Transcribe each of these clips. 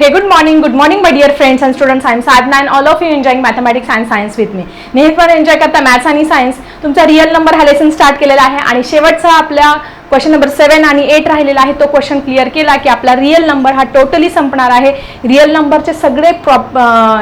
Hey, good morning, good morning, my dear friends and students. I'm Sadna and all of you enjoying mathematics and science with me. नेहमी पण enjoy करता maths आणि science तुमचा real number हा lesson start केलेला आहे आणि शेवटचा आपल्या क्वेश्चन नंबर सेवन आणि एट राहिलेला आहे. तो क्वेश्चन क्लिअर केला की आपला रिअल नंबर हा टोटली संपणार आहे. रिअल नंबरचे सगळे प्रॉब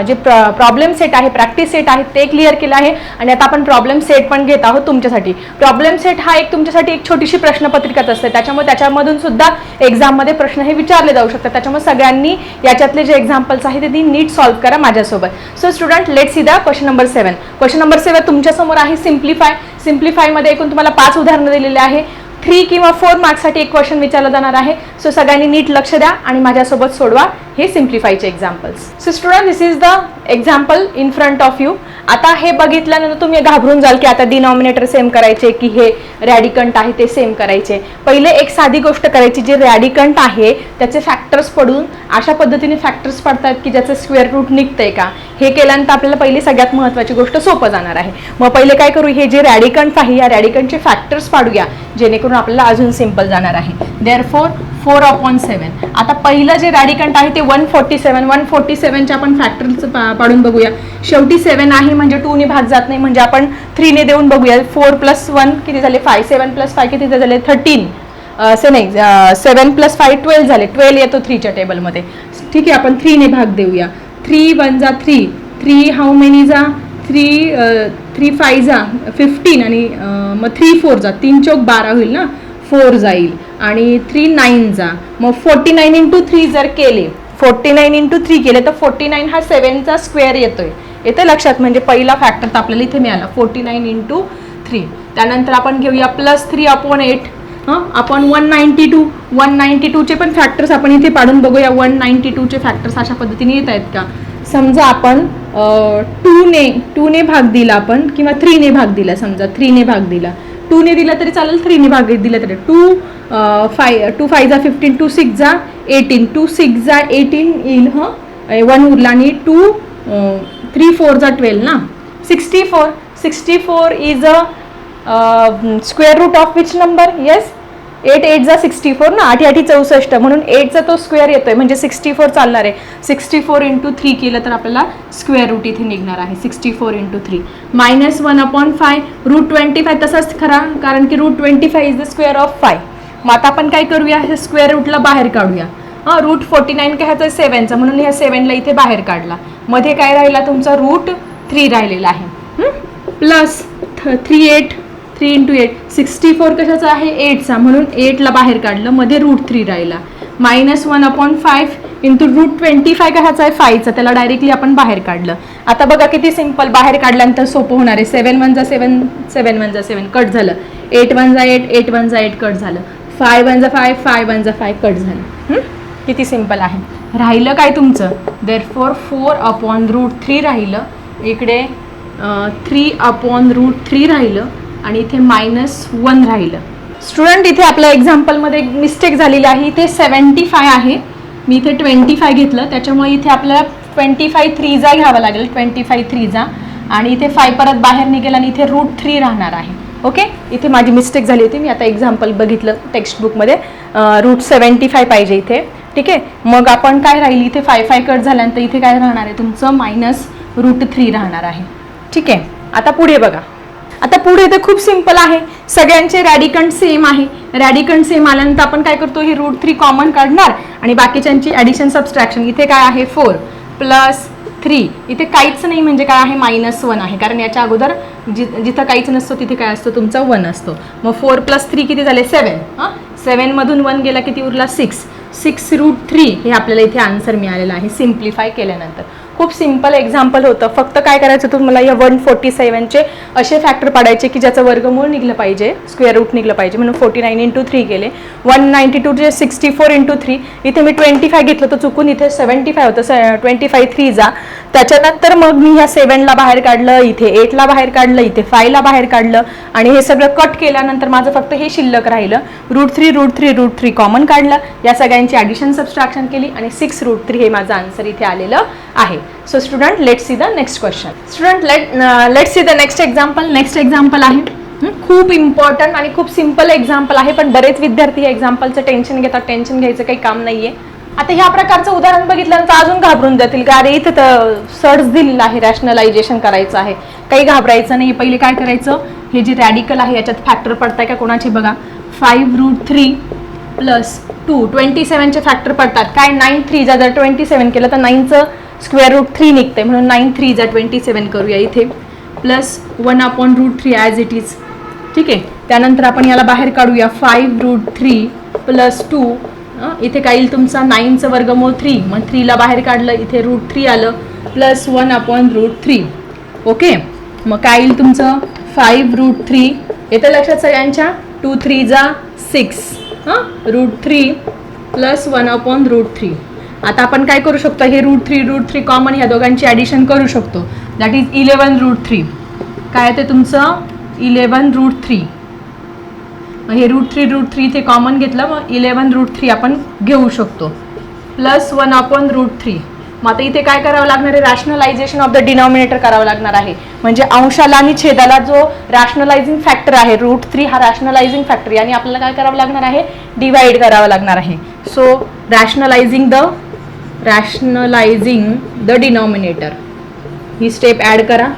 जे प्रॉब्लेम सेट आहे प्रॅक्टिस सेट आहे ते क्लिअर केलं आहे. आणि आता आपण प्रॉब्लेम सेट पण घेत आहोत तुमच्यासाठी. प्रॉब्लेम सेट हा एक तुमच्यासाठी एक छोटीशी प्रश्नपत्रिकाच असते. त्याच्यामुळे त्याच्यामधून सुद्धा एक्झाममध्ये प्रश्न हे विचारले जाऊ शकतात. त्याच्यामुळे सगळ्यांनी याच्यातले जे एक्झाम्पल्स आहेत ते ती नीट सॉल्व्ह करा माझ्यासोबत. So student let see the question number seven question number seven तुमच्यासमोर आहे सिम्प्लिफाय सिम्प्लिफायमध्ये एकूण तुम्हाला पाच उदाहरणं दिलेले आहे. थ्री किंवा फोर मार्क्ससाठी एक क्वेश्चन विचारला जाणार आहे. सो सगळ्यांनी नीट लक्ष द्या आणि माझ्यासोबत सोडवा हे सिम्प्लिफायचे examples so student this is the example in front of you आता हे बघितल्यानंतर तुम्ही घाबरून जाल की आता डिनॉमिनेटर सेम करायचे की हे रॅडिकंट आहे ते सेम करायचे. पहिले एक साधी गोष्ट करायची जे रॅडिकंट आहे त्याचे फॅक्टर्स पडून अशा पद्धतीने फॅक्टर्स पडतात की ज्याचं स्क्वेअर रूट निघतंय का? हे केल्यानंतर आपल्याला पहिली सगळ्यात महत्त्वाची गोष्ट सोपं जाणार आहे. मग पहिले काय करू हे जे रॅडिकंट आहे या रॅडिकंटचे फॅक्टर्स पाडूया. जेणेकरून आपल्याला अजून सिंपल जाणार आहे. There four four upon seven आता पहिलं जे रॅडिकंट आहे ते one forty seven one forty सेवनच्या आपण फॅक्टर्स पाडून बघूया. शेवटी सेवन आहे म्हणजे टूने भाग जात नाही. म्हणजे आपण थ्रीने देऊन बघूया. फोर प्लस वन किती झाले? फाय सेवन प्लस फाय किती झाले? थर्टीन असे नाही सेवन प्लस फाय ट्वेल्व झाले. ट्वेल्व येतो थ्रीच्या टेबलमध्ये ठीक आहे आपण थ्रीने भाग देऊया. थ्री वन जा थ्री थ्री हाऊ मेनी जा? थ्री थ्री फाय जा फिफ्टीन आणि uh, मग थ्री फोर जा. तीन चौक बारा होईल ना? फोर जाईल. आणि थ्री नाईन जा. मग फोर्टी नाईन इंटू थ्री जर केले फोर्टी नाईन इंटू थ्री केले तर फोर्टी नाईन हा सेवनचा स्क्वेअर येतोय. येतं लक्षात? म्हणजे पहिला फॅक्टर तर आपल्याला इथे मिळाला. फोर्टी नाईन इंटू थ्री त्यानंतर आपण घेऊया प्लस थ्री अपॉन एट हां? आपण one ninety two one ninety टूचे पण फॅक्टर्स आपण इथे पाडून बघूया. वन नाईन्टी टूचे फॅक्टर्स अशा पद्धतीने येत आहेत का? समजा आपण टूने टूने भाग दिला आपण किंवा थ्रीने भाग दिला समजा थ्रीने भाग दिला. टूने दिला तरी चालेल थ्रीने भाग दिला तरी. टू फाय टू फाय जा फिफ्टीन टू सिक्स जा एटीन. टू सिक्स जा एटीन येईल हं? वन उरला आणि टू थ्री फोर जा ट्वेल्व ना? Sixty four sixty four is a square root of which number yes eight eight जा सिक्स्टी फोर ना आठ आठी चौसष्ट. म्हणून एटचा तो स्क्वेअर येतोय. म्हणजे सिक्स्टी फोर चालणार आहे. सिक्स्टी फोर इंटू थ्री केलं तर आपल्याला स्क्वेअर रूट इथे निघणार आहे. Sixty four into three minus one upon five root twenty five तसाच खरा कारण की root twenty five is the square of five मग आता आपण काय करूया? हे स्क्वेअर रूटला बाहेर काढूया. हां रूट फोर्टी नाईन काय ह्याचं सेवनचा म्हणून ह्या सेवनला इथे बाहेर काढला. मध्ये काय राहिला? तुमचा रूट थ्री राहिलेला आहे. Plus three eight three into eight sixty four कशाचा आहे? एटचा म्हणून एटला बाहेर काढलं. मध्ये रूट थ्री राहिला. Minus one upon five into root twenty five कशाचा आहे? फायचा त्याला डायरेक्टली आपण बाहेर काढलं. आता बघा किती सिंपल बाहेर काढल्यानंतर सोपं होणार आहे. सेवन वन जा सेवन सेवन वन जा सेवन कट झालं. एट वन जा एट एट वन जा एट कट झालं. फाय वन जा फाय फाय वन जा फाय कट झालं. किती सिंपल आहे. राहिलं काय तुमचं? There four four upon root three राहिलं. इकडे थ्री अपॉन रूट थ्री राहिलं. आणि इथे मायनस वन राहिलं. स्टुडंट इथे आपल्या एक्झाम्पलमध्ये एक मिस्टेक झालेली आहे. इथे सेवन्टी फाय आहे. मी इथे ट्वेंटी फाय घेतलं. त्याच्यामुळे इथे आपल्याला ट्वेंटी फाय थ्रीजा घ्यावा लागेल. ट्वेंटी फाय थ्रीजा आणि इथे फाय परत बाहेर निघेल आणि इथे रूट थ्री राहणार आहे. ओके इथे माझी मिस्टेक झाली होती. मी आता एक्झाम्पल बघितलं टेक्स्टबुकमध्ये रूट सेवन्टी फाय पाहिजे इथे. ठीक आहे? मग आपण काय राहील? इथे फाय फाय कट झाल्यानंतर इथे काय राहणार आहे? तुमचं मायनस रूट थ्री राहणार आहे. ठीक आहे? आता पुढे बघा. आता पुढे तर खूप सिंपल आहे. सगळ्यांचे रॅडिकंट सेम आहे. रॅडिकंट सेम आल्यानंतर आपण काय करतो? हे रूट थ्री कॉमन काढणार. आणि बाकीच्यांची ॲडिशन सबस्ट्रॅक्शन इथे काय आहे? फोर प्लस थ्री इथे काहीच नाही म्हणजे काय आहे? मायनस वन आहे. कारण याच्या अगोदर जि जिथं काहीच नसतो तिथे काय असतो? तुमचा वन असतो. मग फोर प्लस थ्री किती झाले? सेवन हां? सेवनमधून वन गेला किती उरला? सिक्स सिक्स रूट थ्री हे आपल्याला इथे आन्सर मिळालेलं आहे. सिम्प्लिफाय केल्यानंतर. खूप सिंपल एक्झाम्पल होतं. फक्त काय करायचं तुम्हाला या वन फोर्टी सेवनचे असे फॅक्टर पाडायचे की ज्याचं वर्गमूळ निघलं पाहिजे स्क्वेअर रूट निघलं पाहिजे. म्हणून फोर्टी नाईन इंटू थ्री गेले. वन नाईन्टी टू जे सिक्स्टी फोर इंटू थ्री इथे मी ट्वेंटी फाय घेतलं तर चुकून इथे सेवन्टी फाय होतं. ट्वेंटी फाय थ्री जा. त्याच्यानंतर मग मी ह्या सेवनला बाहेर काढलं इथे एटला बाहेर काढलं इथे फायला बाहेर काढलं आणि हे सगळं कट केल्यानंतर माझं फक्त हे शिल्लक राहिलं. Root three root three root three common काढलं. या सगळ्यांची ॲडिशन सबस्ट्रॅक्शन केली आणि सिक्स रूट थ्री हे माझं आन्सर इथे आलेलं आहे. So student let see the next question student let let see the next example next example आहे खूप इम्पॉर्टंट आणि खूप सिंपल एक्झाम्पल आहे पण बरेच विद्यार्थी या एक्झाम्पलचं टेन्शन घेतात. टेन्शन घ्यायचं काही काम नाही आहे आता ह्या प्रकारचं उदाहरण बघितल्यानंतर अजून घाबरून जातील का अरे इथं तर सर्च दिलेलं आहे रॅशनलायझेशन करायचं आहे. काही घाबरायचं नाही. पहिले काय करायचं? हे जे रॅडिकल आहे याच्यात फॅक्टर पडताय का कोणाचे बघा? Five root three plus two twenty सेवनचे factor पडतात. काय? नाईन थ्री जर ट्वेंटी सेवन केलं तर नाईनचं स्क्वेअर रूट थ्री निघते म्हणून नाईन थ्री जा ट्वेंटी सेवन करूया इथे. Plus one upon root three as it is. ठीक आहे? त्यानंतर आपण याला बाहेर काढूया. Five root three plus two. इथे काय येईल तुमचा? नाईनचं वर्गमूळ थ्री. मग थ्रीला बाहेर काढलं इथे रूट थ्री आलं. Plus one upon root three. Okay? मग काय येईल तुमचं? Five root three. येतं लक्षात सगळ्यांच्या? टू थ्री जा सिक्स. हां root three plus one upon root three. आता आपण काय करू शकतो? हे root three root three common ह्या दोघांची ॲडिशन करू शकतो. That is eleven root three काय ते तुमचं? इलेवन रूट थ्री मग हे रूट थ्री रूट थ्री इथे कॉमन घेतलं मग इलेवन रूट थ्री आपण घेऊ शकतो. Plus one upon root three मग आता इथे काय करावं लागणार आहे? रॅशनलायझेशन ऑफ द डिनॉमिनेटर करावं लागणार आहे. म्हणजे अंशाला आणि छेदाला जो रॅशनलायझिंग फॅक्टर आहे रूट थ्री हा रॅशनलायझिंग फॅक्टर आणि आपल्याला काय करावं लागणार आहे? डिवाइड करावं लागणार आहे. So rationalising the rationalising the denominator he step add करा.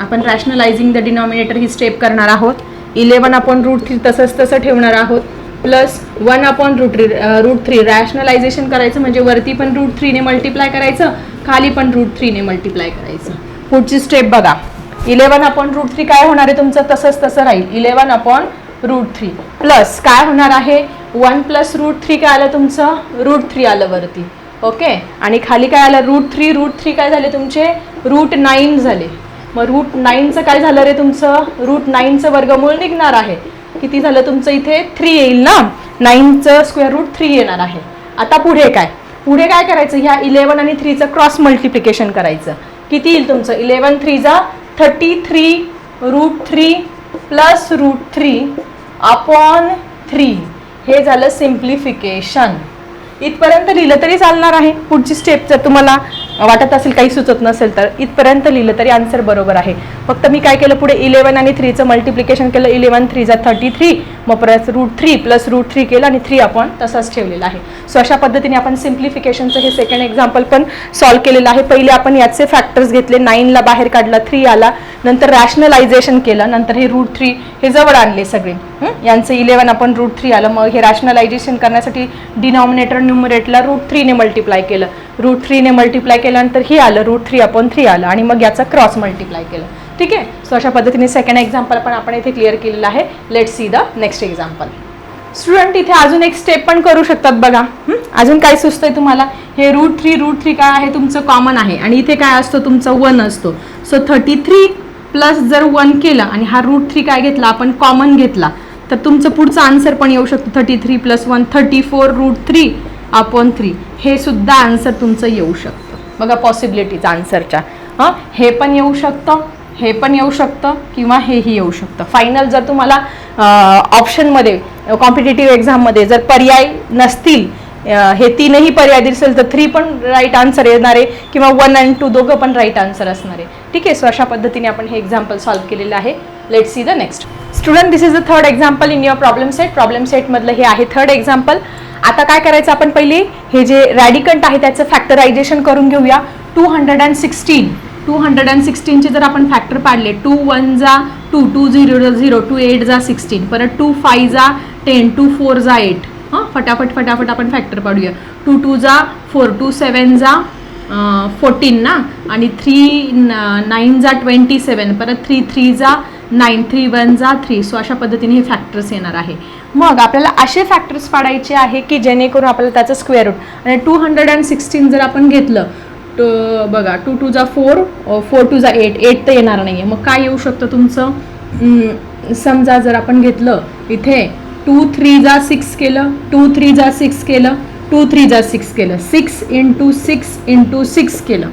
आपण रॅशनलायझिंग द डिनॉमिनेटर ही स्टेप करणार आहोत. इलेवन अपॉन रूट थ्री तसंच तसं ठेवणार आहोत. Plus one upon root three root three rationalisation करायचं म्हणजे वरती पण रूट थ्रीने मल्टिप्लाय करायचं खाली पण रूट थ्रीने मल्टिप्लाय करायचं. पुढची स्टेप बघा. इलेवन अपॉन रूट थ्री काय होणार आहे तुमचं? तसंच तसं राहील. Eleven upon root three plus काय होणार आहे? वन प्लस रूट थ्री काय आलं तुमचं? रूट थ्री आलं वरती. ओके? आणि खाली काय आलं? रूट थ्री रूट थ्री काय झाले तुमचे? रूट नाईन झाले. मग रूट नाईनचं काय झालं रे तुमचं? रूट नाईनचं वर्गमूळ निघणार आहे. किती झालं तुमचं इथे? थ्री येईल ना? नाईनचं स्क्वेअर रूट थ्री येणार आहे. आता पुढे काय? पुढे काय करायचं? ह्या इलेवन आणि थ्रीचं क्रॉस मल्टिप्लिकेशन करायचं. किती येईल तुमचं? Eleven थ्रीचा thirty three root three plus root three upon three. हे झालं सिम्प्लिफिकेशन इथपर्यंत लिहिलं तरी चालणार आहे. पुढची स्टेप जर तुम्हाला वाटत असेल काही सुचत नसेल तर इथपर्यंत लिहिलं तरी आन्सर बरोबर आहे. फक्त मी काय केलं पुढे इलेवन आणि थ्रीचं मल्टिप्लिकेशन केलं. इलेवन थ्रीचा थर्टी थ्री मग परत root three plus root three केलं आणि थ्री आपण तसंच ठेवलेला आहे. सो अशा पद्धतीने आपण सिम्प्लिफिकेशनचं हे सेकंड एक्झाम्पल पण सॉल्व केलेलं आहे. पहिले आपण याचे फॅक्टर्स घेतले. नाईनला बाहेर काढला थ्री आला. नंतर रॅशनलायझेशन केलं. नंतर हे रूट थ्री हे जवळ आणले सगळे. यांचं इलेवन आपण रूट थ्री आलं. मग हे रॅशनलायझेशन करण्यासाठी डिनॉमिनेटर न्युमरेटला रूट थ्रीने मल्टिप्लाय केलं. रूट थ्रीने मल्टिप्लाय केल्यानंतर हे आलं. रूट थ्री अपॉन थ्री आलं. आणि मग याचा क्रॉस मल्टिप्लाय केलं. ठीक आहे? सो अशा पद्धतीने सेकंड एक्झाम्पल पण आपण इथे क्लिअर केलेलं आहे. Let see the next example student इथे अजून एक स्टेप पण करू शकतात बघा. अजून काय सुचतंय तुम्हाला? हे रूट थ्री रूट थ्री काय आहे? तुमचं कॉमन आहे. आणि इथे काय असतो? तुमचं वन असतो. सो थर्टी थ्री प्लस जर वन केलं आणि हा रूट थ्री काय घेतला? आपण कॉमन घेतला. तर तुमचं पुढचं आन्सर पण येऊ शकतं. Thirty three plus one thirty four root three upon three हे सुद्धा आन्सर तुमचं येऊ शकतं. बघा पॉसिबिलिटीज आन्सरच्या हां? हे पण येऊ शकतं. हे पण येऊ शकतं किंवा हेही येऊ शकतं. फायनल जर तुम्हाला ऑप्शनमध्ये कॉम्पिटेटिव्ह एक्झाममध्ये जर पर्याय नसतील हे तीनही पर्याय दिसेल तर थ्री पण राईट आन्सर येणार आहे किंवा वन अँड टू दोघं पण राईट आन्सर असणार आहे. ठीक आहे सो अशा पद्धतीने आपण हे एक्झाम्पल सॉल्व्ह केलेलं आहे. Let see the next student this is the third example in your problem set problem सेटमधलं हे आहे थर्ड एक्झाम्पल आता काय करायचं आपण पहिले? हे जे रॅडिकंट आहे त्याचं फॅक्टरायझेशन करून घेऊया. Two hundred and sixteen two hundred and सिक्स्टीनचे जर आपण फॅक्टर पाडले टू वन जा two two zero zero two eight जा सिक्स्टीन परत टू फाय जा टेन टू फोर जा एट हां फटाफट फटाफट आपण फॅक्टर पाडूया. टू टू जा फोर टू सेवन जा फोर्टीन ना? आणि थ्री नाईन जा ट्वेंटी सेवन परत थ्री थ्री जा नाईन थ्री वन जा थ्री सो अशा पद्धतीने हे फॅक्टर्स येणार आहे. मग आपल्याला असे फॅक्टर्स पाडायचे आहे की जेणेकरून आपल्याला त्याचं स्क्वेअर रूट आणि टू हंड्रेड अँड सिक्स्टीन जर आपण घेतलं टू uh, बघा टू टू जा फोर फोर टू जा एट एट तर येणार नाही आहे मग काय येऊ शकतं तुमचं? समजा जर आपण घेतलं इथे टू थ्री जा सिक्स केलं टू थ्री जा सिक्स केलं टू थ्री जा सिक्स केलं. Six into six into six केलं.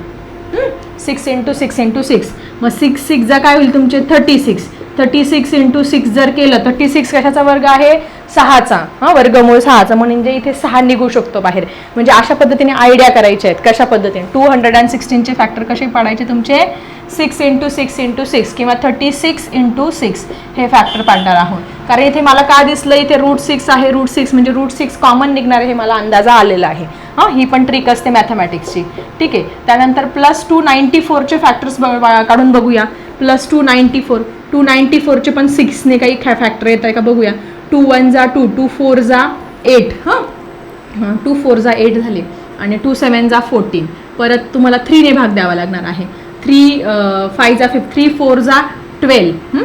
Six into six into six मग सिक्स सिक्स जा काय होईल तुमचे? Thirty six thirty six into six जर केलं थर्टी सिक्स कशाचा वर्ग आहे? सहाचा. हां वर्गमूळ सहाचा. म्हणजे इथे सहा निघू शकतो बाहेर. म्हणजे अशा पद्धतीने आयडिया करायच्या आहेत. कशा पद्धतीने? टू हंड्रेड अँड सिक्स्टीनचे फॅक्टर कसे पाडायचे तुमचे? Six into six into six किंवा थर्टी सिक्स इंटू सिक्स हे फॅक्टर पाडणार आहोत. कारण इथे मला काय दिसलं? इथे रूट सिक्स आहे. रूट सिक्स म्हणजे रूट सिक्स कॉमन निघणार हे मला अंदाजा आलेला आहे. हां ही पण ट्रिक असते मॅथमॅटिक्सची ठीक आहे? त्यानंतर प्लस टू नाईन्टी फोरचे फॅक्टर्स काढून बघूया. Plus two ninety four two ninety फोरचे पण सिक्सने काही खॅ फॅक्टर येत आहे का बघूया. टू वन जा टू टू फोर जा एट हां? टू फोर जा एट झाले. आणि टू सेवन जा फोर्टीन परत तुम्हाला थ्रीने भाग द्यावा लागणार आहे. थ्री फाय जा फिफ्ट थ्री फोर जा ट्वेल्व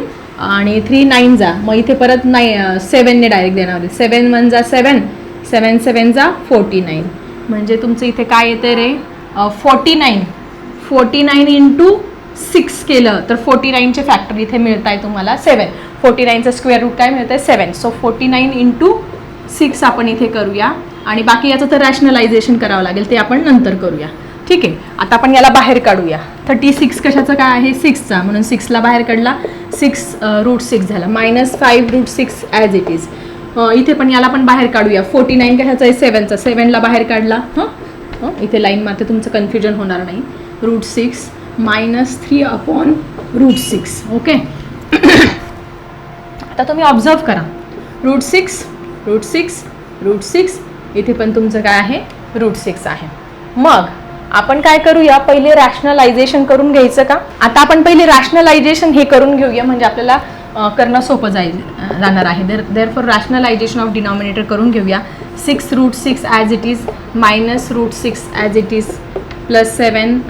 आणि थ्री नाईन जा. मग इथे परत नाई सेवनने डायरेक्ट देणार आहे. सेवन वन जा सेवन सेवन सेवन जा फोर्टी नाईन म्हणजे तुमचं इथे काय येतं रे? Forty nine forty nine into six केलं तर फोर्टी नाईनचे फॅक्टर इथे मिळत आहे तुम्हाला सेवन फोर्टी नाईनचं स्क्वेअर रूट काय मिळतं आहे seven so forty nine into six आपण इथे करूया. आणि बाकी याचं तर रॅशनलायझेशन करावं लागेल ते आपण नंतर करूया. ठीक आहे? आता आपण याला बाहेर काढूया. थर्टी सिक्स कशाचं काय आहे? सिक्सचा म्हणून सिक्सला बाहेर काढला. सिक्स रूट सिक्स झाला. Minus five root six as it is इथे पण याला पण बाहेर काढूया. फोर्टी नाईन कशाचा आहे? सेवनचा सेवनला बाहेर काढला. हां? हं, इथे लाईन मात्र तुमचं कन्फ्युजन होणार नाही. Root six minus three upon root six okay आता तुम्ही ऑब्झर्व करा. Root six root six root six इथे पण तुमचं काय आहे? रूट सिक्स आहे. मग आपण काय करूया? पहिले रॅशनलायझेशन करून घ्यायचं का? आता आपण पहिले रॅशनलायझेशन हे करून घेऊया म्हणजे आपल्याला करणं सोपं जाईल जाणार आहे. There therefore rationalisation of denominator करून घेऊया. Six root six as it is minus root six as it is plus seven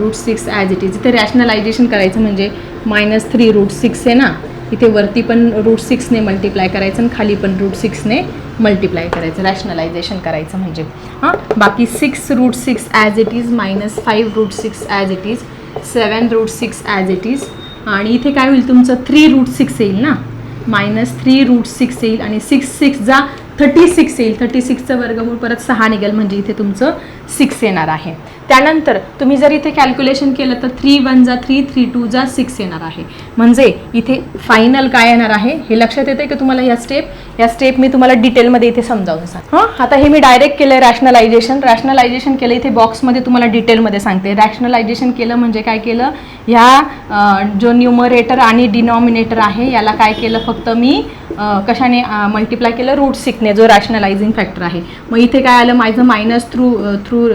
root six as it is इथे रॅशनलायझेशन करायचं म्हणजे मायनस थ्री रूट सिक्स आहे ना? इथे वरती पण रूट सिक्सने मल्टिप्लाय करायचं आणि खाली पण रूट सिक्सने मल्टिप्लाय करायचं. रॅशनलायझेशन करायचं म्हणजे. हां? बाकी six root six as it is minus five root six as it is seven root six as it is आणि इथे काय होईल? तुमचं थ्री रूट सिक्स येईल ना? मायनस थ्री रूट सिक्स येईल आणि सिक्स सिक्स जा थर्टी सिक्स येईल. थर्टी सिक्सचं वर्गमूळ परत सहा निघेल म्हणजे इथे तुमचं सिक्स येणार आहे. त्यानंतर तुम्ही जर इथे कॅल्क्युलेशन केलं तर थ्री वन जा थ्री थ्री टू जा सिक्स येणार आहे. म्हणजे इथे फायनल काय येणार आहे? हे लक्षात येते का तुम्हाला या स्टेप या स्टेप मी तुम्हाला डिटेलमध्ये इथे समजावून सांग हां? आता हे मी डायरेक्ट केलं रॅशनलायझेशन रॅशनलायझेशन केलं इथे बॉक्समध्ये तुम्हाला डिटेलमध्ये सांगते. रॅशनलायझेशन केलं म्हणजे काय केलं? ह्या जो न्युमरेटर आणि डिनॉमिनेटर आहे याला काय केलं? फक्त मी कशाने मल्टिप्लाय केलं? रूट सिक्सने जो रॅशनलायझिंग फॅक्टर आहे. मग इथे काय आलं? माझं minus through through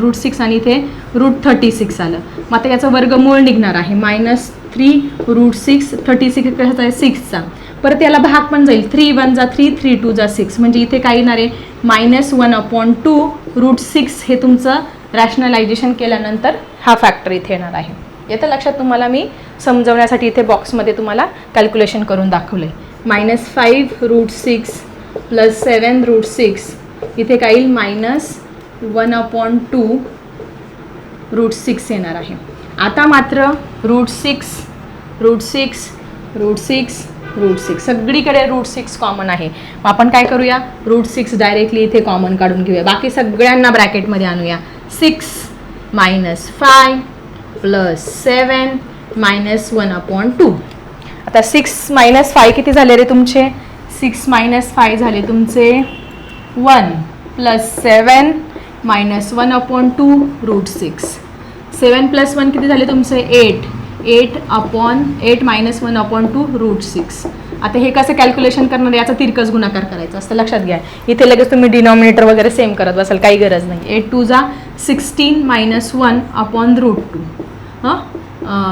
root six आणि इथे रूट थर्टी सिक्स आलं. मग आता याचं वर्गमूळ निघणार आहे. Minus three root six thirty six कशाचा आहे सिक्सचा परत याला भाग पण जाईल. थ्री वन जा थ्री थ्री टू जा सिक्स म्हणजे इथे काय येणार आहे? Minus one upon two root six हे तुमचं रॅशनलायझेशन केल्यानंतर हा फॅक्टर इथे येणार आहे. येतं लक्षात तुम्हाला मी? समजवण्यासाठी इथे बॉक्समध्ये तुम्हाला कॅल्क्युलेशन करून दाखवलं आहे minus five root six plus seven root six इथे काय येईल? Minus one upon two root six येणार आहे. आता मात्र root six root six root six root six. सगळीकडे रूट सिक्स कॉमन आहे. मग आपण काय करूया? रूट सिक्स डायरेक्टली इथे कॉमन काढून घेऊया. बाकी सगळ्यांना ब्रॅकेटमध्ये आणूया. Six minus five plus seven minus one upon two आता सिक्स मायनस फाय किती झाले रे तुमचे? सिक्स मायनस फाय झाले तुमचे one plus seven minus one upon two root six seven plus one किती झाले तुमचे? Eight eight upon eight minus one upon two root six आता हे कसं कॅल्क्युलेशन करणार याचा तिरकस गुणाकार करायचा असतं. लक्षात घ्या. इथे लगेच तुम्ही डिनॉमिनेटर वगैरे सेम करत बसाल. काही गरज नाही. एट टू जा sixteen minus one upon root two हां?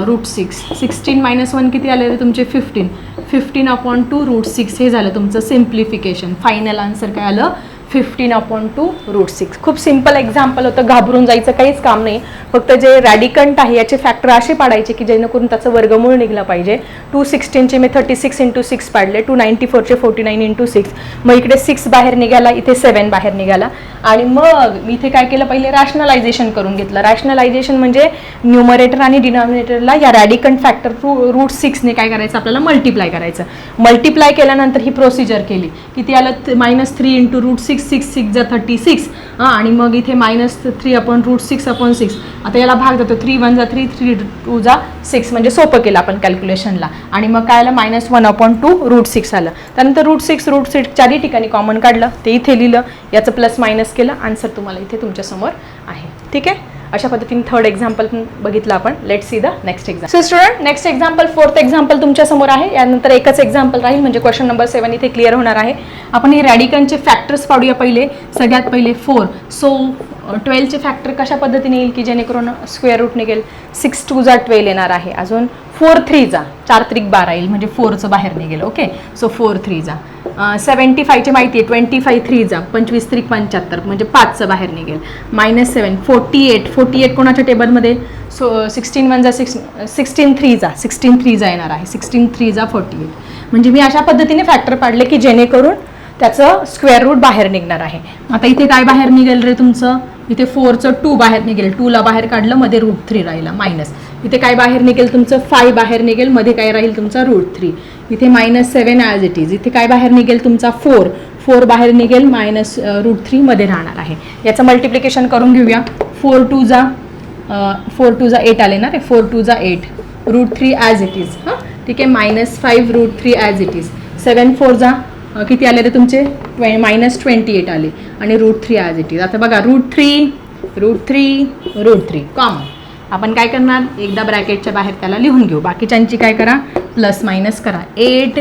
Root six sixteen minus one किती आले तुमचे? Fifteen fifteen upon two root six हे झालं तुमचं सिम्प्लिफिकेशन फायनल आन्सर काय आलं? Fifteen upon two root six खूप सिंपल एक्झाम्पल होतं. घाबरून जायचं काहीच काम नाही. फक्त जे रॅडिकंट आहे याचे फॅक्टर असे पाडायचे की जेणेकरून त्याचं वर्गमूळ निघलं पाहिजे. टू सिक्स्टीनचे मी थर्टी सिक्स इंटू सिक्स पाडले. टू नाईन्टी फोरचे फोर्टी नाईन इंटू सिक्स मग इकडे सिक्स बाहेर निघाला इथे सेवन बाहेर निघाला. आणि मग मी इथे काय केलं? पहिले रॅशनलायझेशन करून घेतलं. रॅशनलायझेशन म्हणजे न्युमरेटर आणि डिनॉमिनेटरला या रॅडिकंट फॅक्टर रू रूट सिक्सने काय करायचं? आपल्याला मल्टिप्लाय करायचं. मल्टिप्लाय केल्यानंतर ही प्रोसिजर केली. किती आलं? Minus three into root six six six जा थर्टी सिक्स हां आणि मग इथे minus three upon root six upon six आता याला भाग जातो थ्री वन जा थ्री थ्री टू जा सिक्स म्हणजे सोपं केलं आपण कॅल्क्युलेशनला आणि मग काय आलं? Minus one upon two root six आलं. त्यानंतर रूट सिक्स रूट सिक्स चारही ठिकाणी कॉमन काढलं. ते इथे लिहिलं. याचं प्लस मायनस केलं. आन्सर तुम्हाला इथे तुमच्यासमोर आहे. ठीक आहे? अशा पद्धतीने थर्ड एक्झाम्पल बघितलं आपण. Let see the next exam so student next example fourth example तुमच्यासमोर आहे. यानंतर एकच एक्झाम्पल राहील म्हणजे क्वेश्चन नंबर सेवन इथे क्लिअर होणार आहे. आपण हे रॅडिकनचे फॅक्टर्स पाडूया पहिले. सगळ्यात पहिले फोर सो ट्वेल्वचे फॅक्टर कशा पद्धतीने येईल की जेणेकरून स्क्वेअर रूट निघेल? सिक्स टूचा ट्वेल्व येणार आहे. अजून फोर थ्रीचा चार त्रिक बारा येईल म्हणजे फोरचं बाहेर निघेल ओके सो फोर थ्रीचा सेवन्टी फायची माहिती आहे ट्वेंटी फाय थ्रीचा पंचवीस त्रिक पंच्याहत्तर म्हणजे पाचचं बाहेर निघेल. Minus seven forty eight forty eight कोणाच्या टेबलमध्ये so sixteen one six sixteen थ्रीचा sixteen थ्रीचा येणार आहे. सिक्स्टीन थ्रीचा फोर्टी एट म्हणजे मी अशा पद्धतीने फॅक्टर पाडले की जेणेकरून त्याचं स्क्वेअर रूट बाहेर निघणार आहे. आता इथे काय बाहेर निघेल रे तुमचं? इथे फोरचं टू बाहेर निघेल. टूला बाहेर काढलं मध्ये रूट थ्री राहिला मायनस इथे काय बाहेर निघेल तुमचं? फाय बाहेर निघेल मध्ये काय राहील तुमचा? रूट थ्री इथे minus seven as it is इथे काय बाहेर निघेल तुमचा? फोर फोर बाहेर निघेल मायनस रूट थ्रीमध्ये राहणार आहे. याचं मल्टिप्लिकेशन करून घेऊया. फोर टू जा फोर टू जा एट आले ना रे? फोर टू जा eight root three as it is हां? ठीक आहे minus five root three as it is seven four जा किती आले रे तुमचे? ट्वे मायनस ट्वेंटी एट आले. आणि root three as it is आता बघा root three root three root three common आपण काय करणार? एकदा ब्रॅकेटच्या बाहेर त्याला लिहून घेऊ. बाकीच्यांची काय करा? प्लस मायनस करा. Eight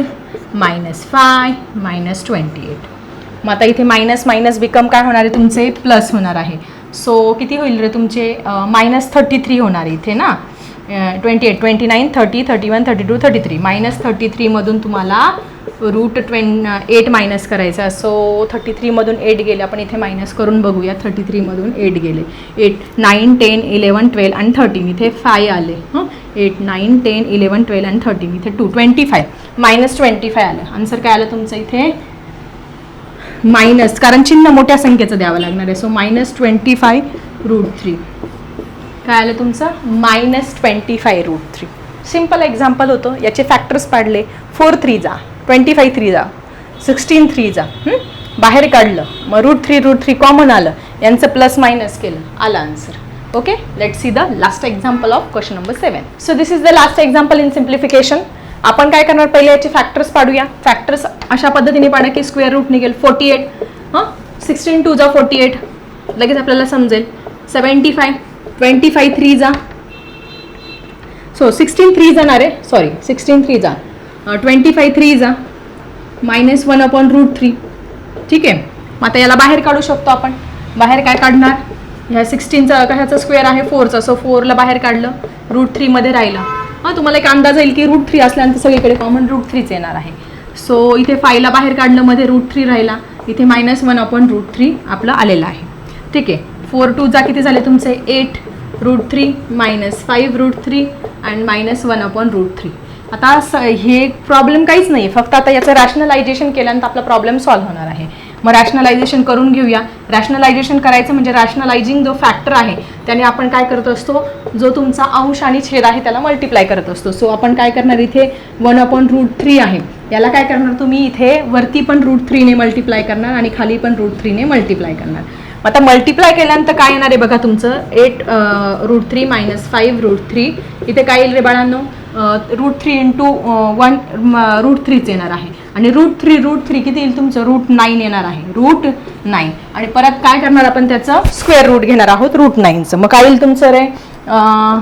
minus five minus twenty eight मग आता इथे मायनस मायनस बिकम काय होणार आहे तुमचे? प्लस होणार आहे. सो किती होईल रे तुमचे? मायनस थर्टी थ्री होणार आहे इथे ना? Twenty eight twenty nine thirty thirty one thirty two thirty three minus thirty थ्रीमधून तुम्हाला रूट ट्वेन एट मायनस करायचा. सो थर्टी थ्रीमधून एट गेले. आपण इथे मायनस करून बघूया. थर्टी थ्रीमधून एट गेले. Eight nine ten eleven twelve आणि थर्टीन इथे फाय आले. हं? Eight nine ten eleven twelve आणि थर्टीन इथे two twenty five minus twenty five आलं. आन्सर काय आलं तुमचं इथे? मायनस कारण चिन्ह मोठ्या संख्येचं द्यावं लागणार आहे. So minus twenty five root three काय आलं तुमचं? Minus twenty five root three simple example होतं. याचे फॅक्टर्स पाडले. फोर थ्री जा. ट्वेंटी फाय थ्री जा. सिक्स्टीन थ्री जा. बाहेर काढलं. मग root three root three common आलं. यांचं प्लस मायनस केलं. आला answer okay let see the last example of question number seven so this is the last example in simplification आपण काय करणार? पहिले याचे फॅक्टर्स पाडूया. फॅक्टर्स अशा पद्धतीने पाडा की स्क्वेअर रूट निघेल. फोर्टी एट हां? सिक्स्टीन टू जा फोर्टी एट लगेच आपल्याला समजेल. Seventy five twenty five three जा. सो सिक्स्टीन थ्री जाणार आहे. सॉरी सिक्स्टीन थ्री जा. ट्वेंटी फाय थ्री जा minus one upon root three ठीक आहे? मग आता याला बाहेर काढू शकतो आपण. बाहेर काय काढणार? ह्या सिक्स्टीनचा कशाचा स्क्वेअर आहे फोरचा सो फोरला बाहेर काढलं रूट थ्रीमध्ये राहिलं. हां तुम्हाला एक अंदाज येईल की रूट थ्री असल्यानंतर सगळीकडे कॉमन रूट थ्रीच येणार आहे. सो इथे फायला बाहेर काढलं मध्ये रूट थ्री राहिला. इथे minus one upon root three आपलं आलेलं आहे. ठीक आहे? फोर टू जा किती झाले तुमचे? Eight root three minus five root three and minus one upon root three आता स हे प्रॉब्लेम काहीच नाही फक्त आता याचं रॅशनलायझेशन केल्यानंतर आपला प्रॉब्लेम सॉल्व्ह होणार आहे. मग रॅशनलायझेशन करून घेऊया. रॅशनलायझेशन करायचं म्हणजे रॅशनलायझिंग जो फॅक्टर आहे त्याने आपण काय करत असतो? जो तुमचा अंश आणि छेद आहे त्याला मल्टिप्लाय करत असतो. सो आपण काय करणार इथे? वन अपॉन रूट थ्री आहे. याला काय करणार? तुम्ही इथे वरती पण रूट थ्रीने मल्टिप्लाय करणार आणि खाली पण रूट थ्रीने मल्टिप्लाय करणार. आता मल्टिप्लाय केल्यानंतर काय येणार आहे बघा तुमचं? Eight root three minus five root three इथे काय येईल रे बाळांनो? Root three into one root थ्रीच येणार आहे. आणि रूट थ्री रूट थ्री किती येईल तुमचं? रूट नाईन येणार आहे. रूट नाईन आणि परत काय करणार आपण त्याचं? स्क्वेअर रूट घेणार आहोत रूट नाईनचं मग काय येईल तुमचं रे?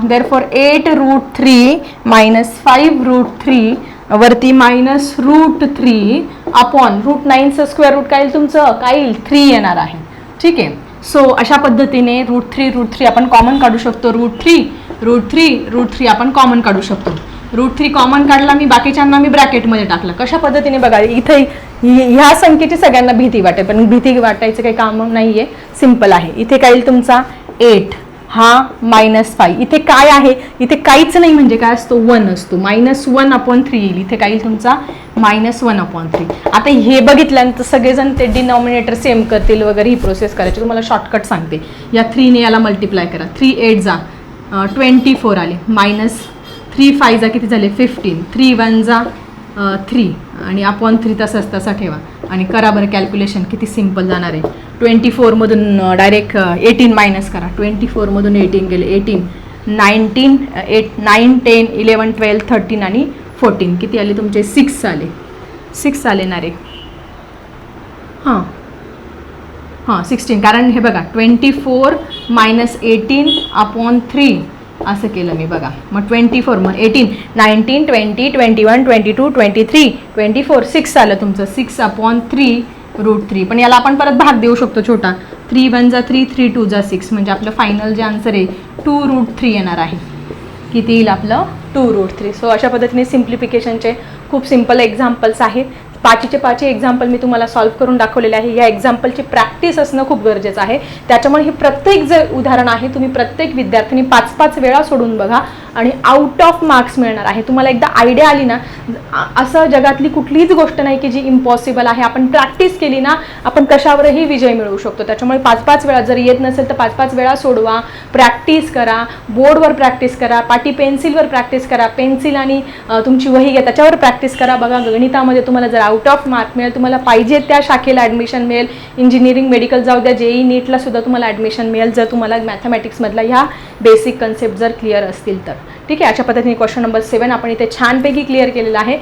Therefore eight root three minus five root three वरती minus root three upon root नाईनचं square root काय येईल तुमचं? काय येईल? थ्री येणार आहे. ठीक आहे. सो अशा पद्धतीने रूट थ्री रूट थ्री आपण कॉमन काढू शकतो. Root three root three root three आपण कॉमन काढू शकतो. रूट थ्री कॉमन काढला मी बाकीच्यांना मी ब्रॅकेटमध्ये टाकलं. कशा पद्धतीने बघा इथे ह्या संख्येची सगळ्यांना भीती वाटेल पण भीती वाटायचं काही काम नाही आहे सिंपल आहे. इथे काय येईल तुमचा? एट हा मायनस फाय इथे काय आहे? इथे काहीच नाही म्हणजे काय असतो? वन असतो. मायनस वन अपॉन थ्री येईल. इथे काय येईल तुमचा? मायनस वन अपॉन थ्री आता हे बघितल्यानंतर सगळेजण ते डिनॉमिनेटर सेम करतील वगैरे ही प्रोसेस करायची. तुम्हाला शॉर्टकट सांगते. या थ्रीने याला मल्टिप्लाय करा. थ्री एट जा. ट्वेंटी फोर आले. मायनस थ्री फाय जा किती झाले? फिफ्टीन. थ्री वन जा थ्री. आणि अपॉन थ्री तसंच तसा ठेवा. आणि करा बरं कॅल्क्युलेशन किती सिंपल जाणार आहे. ट्वेंटी फोरमधून डायरेक्ट एटीन मायनस करा. ट्वेंटी फोरमधून एटीन गेले. Eighteen nineteen eight nine ten eleven twelve thirteen आणि फोर्टीन किती आले तुमचे? सिक्स आले. सिक्स आले ना रे हां. हां सिक्स्टीन कारण हे बघा twenty four minus eighteen upon three असं केलं मी बघा. मग ट्वेंटी फोर मग eighteen nineteen twenty twenty one twenty two twenty three twenty four six आलं तुमचं. Six upon three root three पण याला आपण परत भाग देऊ शकतो छोटा. थ्री वन जा थ्री थ्री टू जा सिक्स म्हणजे आपलं फायनल जे आन्सर आहे टू रूट थ्री येणार आहे. किती येईल आपलं? टू रूट थ्री सो अशा पद्धतीने सिम्प्लिफिकेशनचे खूप सिंपल एक्झाम्पल्स आहेत. पाचीचे पाचही एक्झाम्पल मी तुम्हाला सॉल्व्ह करून दाखवलेले आहे. या एक्झाम्पलची प्रॅक्टिस असणं खूप गरजेचं आहे. त्याच्यामुळे हे प्रत्येक जे उदाहरण आहे तुम्ही प्रत्येक विद्यार्थ्यांनी पाच पाच वेळा सोडून बघा. आणि आउट ऑफ मार्क्स मिळणार आहे. तुम्हाला एकदा आयडिया आली ना असं जगातली कुठलीच गोष्ट नाही की जी इम्पॉसिबल आहे. आपण प्रॅक्टिस केली ना आपण कशावरही विजय मिळवू शकतो. त्याच्यामुळे पाच पाच वेळा जर येत नसेल तर पाच पाच वेळा सोडवा. प्रॅक्टिस करा. बोर्डवर प्रॅक्टिस करा. पाटी पेन्सिलवर प्रॅक्टिस करा. पेन्सिल आणि तुमची वही घ्या. त्याच्यावर प्रॅक्टिस करा. बघा गणितामध्ये तुम्हाला जर आउट ऑफ मार्क मिळेल तुम्हाला पाहिजे त्या शाखेला ॲडमिशन मिळेल. इंजिनिअरिंग मेडिकल जाऊ द्या जेई नीटला सुद्धा तुम्हाला ॲडमिशन मिळेल. जर तुम्हाला मॅथमॅटिक्समधला ह्या बेसिक कन्सेप्ट जर क्लिअर असतील तर. ठीक आहे अशा पद्धतीने क्वेश्चन नंबर सेवन आपण इथे छानपैकी क्लिअर केलेला आहे.